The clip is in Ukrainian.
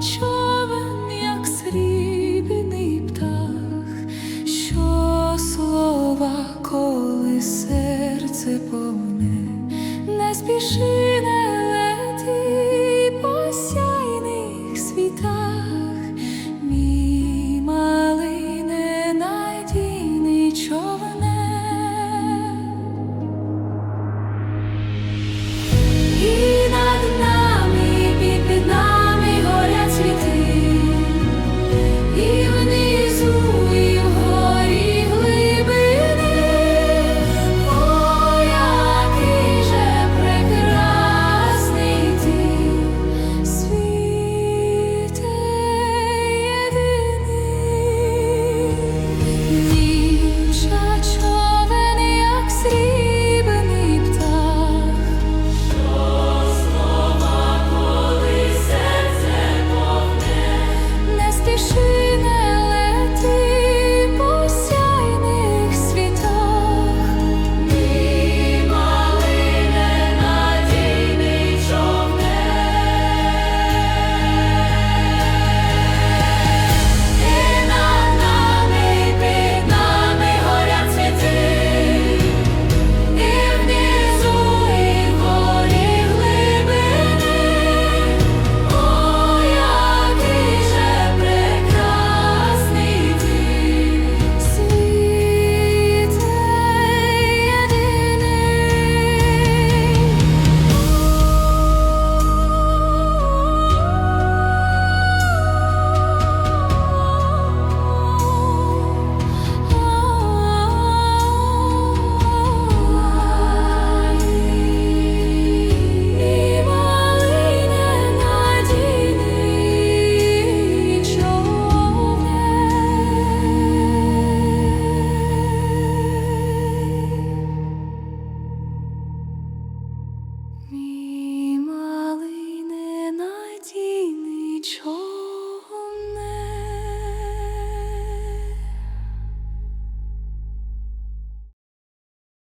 човен, як срібний птах, що слова, коли серце помилує.